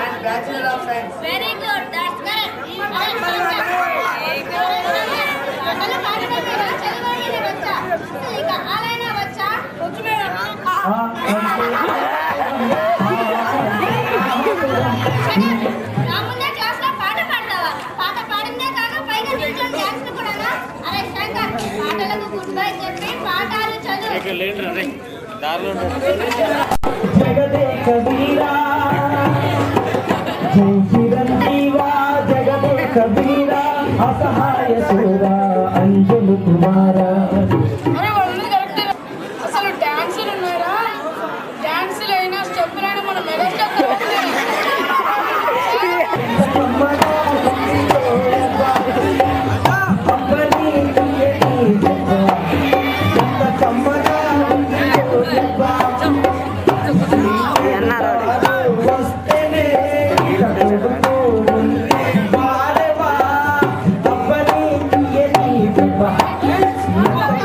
And bachelor of science very good that's పాఠాలు చదువు లేండి రే దారిలో అసహాయ సూరా అంజలి కుమారా.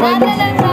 మాదలంగా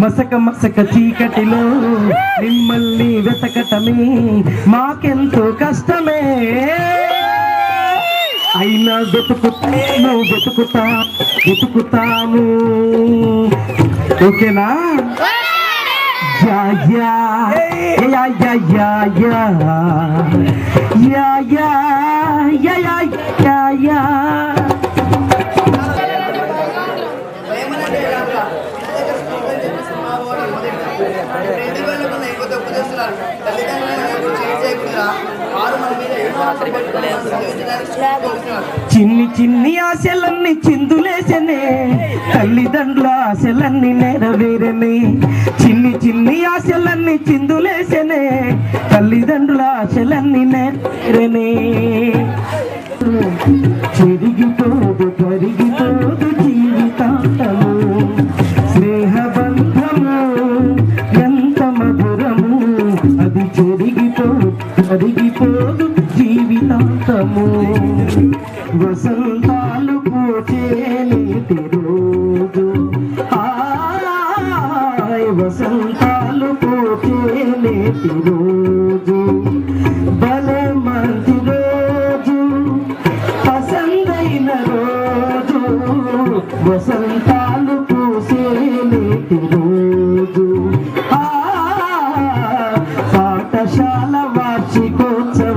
మసక మసక చీకటిలో మిమ్మల్ని వెతకటమే మాకెంతో కష్టమే. అయినా వెతుకుతాము వెతుకుతా వెతుకుతాము ఓకేనా? Yeah. Yeah yeah yeah yeah. Yeah yeah. Yeah yeah yeah yeah. చిన్ని చిన్ని ఆశలన్నీ చిందులేసనే. తల్లిదండ్రుల ఆశలన్నీ నెరవేరనే. చిన్ని చిన్ని ఆశలన్నీ చిందులేసనే. తల్లిదండ్రుల ఆశలన్నీ నెరవేరనే. రోజు భలే రోజు పసందైన రోజు వసంత